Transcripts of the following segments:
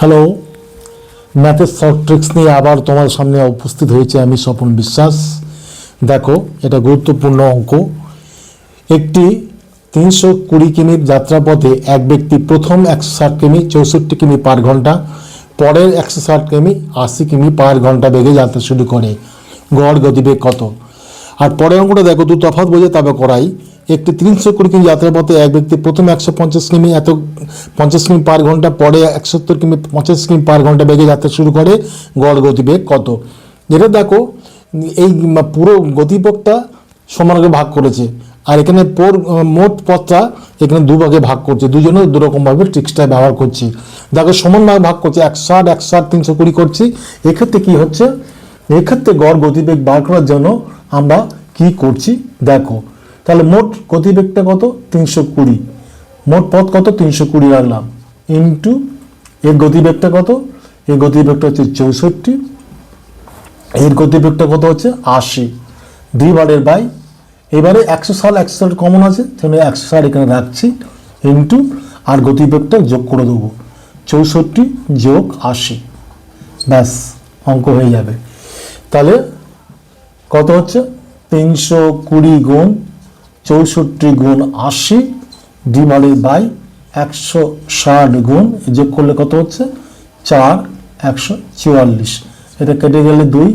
Hello ম্যাথের short tricks নিয়ে আবার তোমার সামনে উপস্থিত হয়েছে আমি স্বপন বিশ্বাস। দেখো, এটা গুরুত্বপূর্ণ অঙ্ক। একটি তিনশো কুড়ি কিমির যাত্রাপথে এক ব্যক্তি প্রথম একশো ষাট কিমি, চৌষট্টি কিমি পার ঘণ্টা, পরের একশো ষাট কিমি, আশি কিমি পার ঘণ্টা বেগে যাত্রা শুরু করে। গড় গতিবেগ কত? আর পরের অঙ্কটা দেখো, দু তফাৎ বোঝে, তবে করাই। একটি তিনশো কুড়ি কিমি যাত্রার পথে এক ব্যক্তি প্রথমে একশো পঞ্চাশ কিমি, এত পঞ্চাশ কিমি পার ঘণ্টা পরে একসত্তর কিমি, পঞ্চাশ কিমি পার ঘণ্টা বেগে যাত্রা শুরু করে। গড় গতিবেগ কত? যেটা দেখো, এই পুরো গতিপথটা সমানকে ভাগ করেছে। আর এখানে পোর, মোট পথটা এখানে দুভাগে ভাগ করছে। দুজনে দুরকমভাবে ট্রিক্সটা ব্যবহার করছি। দেখো, সমানভাবে ভাগ করছে, একশো ষাট একশো ষাট, তিনশো কুড়ি করছি। এক্ষেত্রে কী হচ্ছে? এক্ষেত্রে গড় গতিবেগ বার করার জন্য আমরা কি করছি? দেখো, তাহলে মোট গতিবেগটা কত? তিনশো কুড়ি। মোট পথ কত? তিনশো কুড়ি রাখলাম ইন্টু এর গতিবেগটা কত? এর গতিবেগটা হচ্ছে চৌষট্টি। এর গতিবেগটা কত হচ্ছে? আশি। ডিভাইডেড বাই, এবারে একশো সাল একশো সাল কমন আছে, তাহলে একশো সাল এখানে রাখছি। ইন্টু আর গতিবেগটা যোগ করে দেবো। চৌষট্টি যোগ আশি। ব্যাস, অঙ্ক হয়ে যাবে। তাহলে কত হচ্ছে? তিনশো কুড়ি গুণ চৌষট্টি গুণ আশি ডিভাইডেড বাই একশো ষাট গুণ যোগ করলে কত হচ্ছে? চার, একশো চুয়াল্লিশ। এটা কেটে গেলে দুই।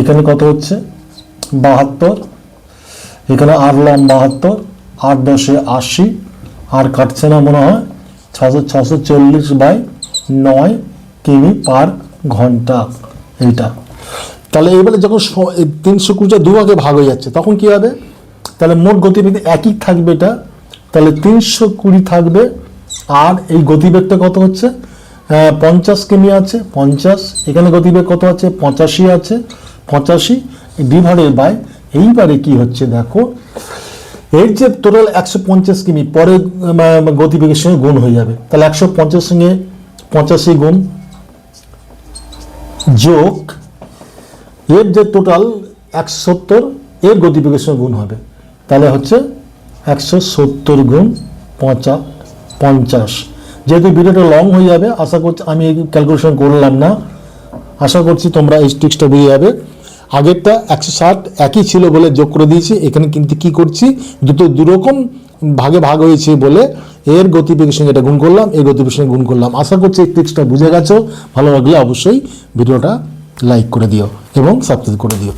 এখানে কত হচ্ছে? বাহাত্তর। এখানে আটলাম বাহাত্তর, আট দশে আশি। আর কাটছে না মনে হয়? ছশো ছশো চল্লিশ বাই নয় কিমি পার ঘণ্টা এইটা। তাহলে এবারে যখন তিনশো কুড়িটা দুভাগে ভাগ হয়ে যাচ্ছে, তখন কি হবে? তাহলে মোট গতিবেগ একই থাকবে এটা। তাহলে তিনশো কুড়ি থাকবে, আর এই গতিবেগটা কত হচ্ছে? পঞ্চাশ কিমি আছে, পঞ্চাশ। এখানে গতিবেগ কত আছে? পঁচাশি আছে। পঁচাশি ডিভাইডেড বাই এইবারে কি হচ্ছে দেখো? এর যে টোটাল একশো পঞ্চাশ কিমি, পরে গতিবেগের সঙ্গে গুণ হয়ে যাবে। তাহলে একশো পঞ্চাশ সঙ্গে পঁচাশি গুণ যোগ এর যে টোটাল একশো সত্তর, এর গতিবেগের সঙ্গে গুণ হবে। তাহলে হচ্ছে একশো সত্তর গুণ পঁচা পঞ্চাশ যেহেতু ভিডিওটা লং হয়ে যাবে, আশা করছি আমি এই ক্যালকুলেশন করলাম না। আশা করছি তোমরা এই ট্রিক্সটা বুঝে যাবে। আগেরটা একশো ষাট একই ছিল বলে যোগ করে দিয়েছি। এখানে কিন্তু কি করছি? দুটো দুরকম ভাগে ভাগ হয়েছে বলে এর গতিবেগের সঙ্গে এটা গুণ করলাম, এর গতিবেগের সঙ্গে গুণ করলাম। আশা করছি এই ট্রিক্সটা বুঝে গেছো। ভালো লাগলে অবশ্যই ভিডিওটা লাইক করে দিও। এবং সাবস্ক্রাইব করে দিও।